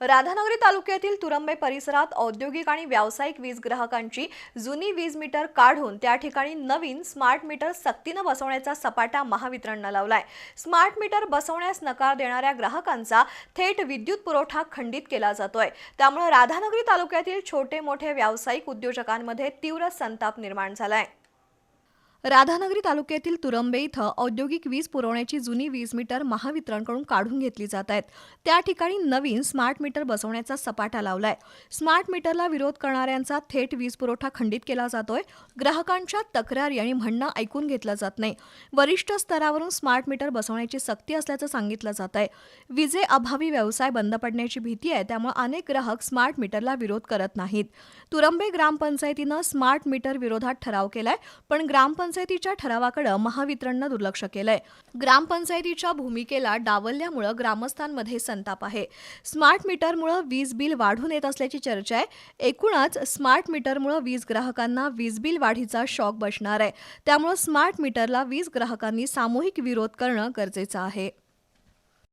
राधानगरी तालुक्यातील तुरंबे परिसरात औद्योगिक आणि व्यावसायिक वीज ग्राहकांची जुनी वीज मीटर काढून त्या ठिकाणी नवीन स्मार्ट मीटर सक्तीनं बसवण्याचा सपाटा महावितरणनं लावलाय. स्मार्ट मीटर बसवण्यास नकार देणाऱ्या ग्राहकांचा थेट विद्युत पुरवठा खंडित केला जातोय. त्यामुळे राधानगरी तालुक्यातील छोटे मोठे व्यावसायिक उद्योजकांमध्ये तीव्र संताप निर्माण झालाय. राधानगरी तालुक्यातील तुरंबे इथं औद्योगिक वीज पुरवण्याची जुनी वीज मीटर महावितरणकडून काढून घेतली जात आहेत. त्या ठिकाणी नवीन स्मार्ट मीटर बसवण्याचा सपाटा लावलाय. स्मार्ट मीटरला विरोध करणाऱ्यांचा थेट वीज पुरवठा खंडित केला जातोय. ग्राहकांच्या तक्रारी आणि म्हणणं ऐकून घेतलं जात नाही. वरिष्ठ स्तरावरून स्मार्ट मीटर बसवण्याची सक्ती असल्याचं सांगितलं जात आहे. विजेअभावी व्यवसाय बंद पडण्याची भीती आहे त्यामुळे अनेक ग्राहक स्मार्ट मीटरला विरोध करत नाहीत. तुरंबे ग्रामपंचायतीनं स्मार्ट मीटर विरोधात ठराव केलाय पण ग्रामपंचायतीच्या ठरावाकडे महावितरणनं दुर्लक्ष केलंय. ग्रामपंचायतीच्या भूमिकेला डावलल्यामुळं ग्रामस्थांमध्ये संताप आहे. स्मार्ट मीटरमुळे वीज बिल वाढून येत असल्याची चर्चा आहे. एकूणच स्मार्ट मीटरमुळे वीज ग्राहकांना वीज बिल वाढीचा शॉक बसणार आहे. त्यामुळं स्मार्ट मीटरला वीज ग्राहकांनी सामूहिक विरोध करणं गरजेचं आहे.